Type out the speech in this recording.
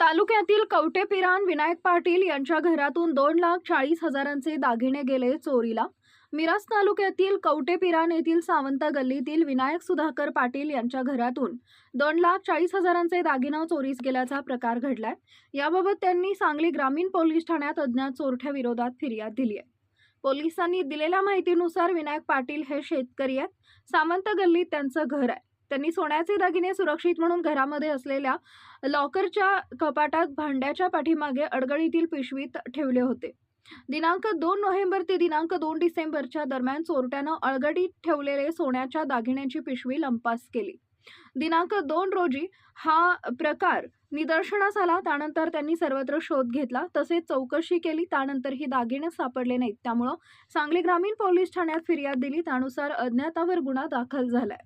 तालुक्यातील कवटेपिरान विनायक पाटील यांच्या घरातून दोन लाख चाळीस हजारांचे दागिने गेले चोरीला. मिराज तालुक्यातील कवटेपिरान येथील सावंत गल्लीतील विनायक सुधाकर पाटील यांच्या घरातून दोन लाख चाळीस हजारांचे दागिना चोरीस गेल्याचा प्रकार घडलाय. याबाबत त्यांनी सांगली ग्रामीण पोलीस ठाण्यात अज्ञात चोरठ्या विरोधात फिर्याद दिली आहे पोलिसांनी दिलेल्या माहितीनुसार विनायक पाटील हे शेतकरी आहेत. सावंत गल्लीत त्यांचं घर आहे. त्यांनी सोन्याचे दागिने सुरक्षित म्हणून घरामध्ये असलेल्या लॉकरच्या कपाटात भांड्याच्या पाठीमागे अडगळीतील पिशवीत ठेवले होते. दिनांक दोन नोव्हेंबर ते दिनांक दोन डिसेंबरच्या दरम्यान चोरट्यानं अळगडीत ठेवलेले सोन्याच्या दागिन्यांची पिशवी लंपास केली. दिनांक दोन रोजी हा प्रकार निदर्शनास आला त्यानंतर त्यांनी सर्वत्र शोध घेतला तसेच चौकशी केली त्यानंतर ही दागिने सापडले नाहीत. त्यामुळं सांगली ग्रामीण पोलीस ठाण्यात फिर्याद दिली त्यानुसार अज्ञातावर गुन्हा दाखल झालाय.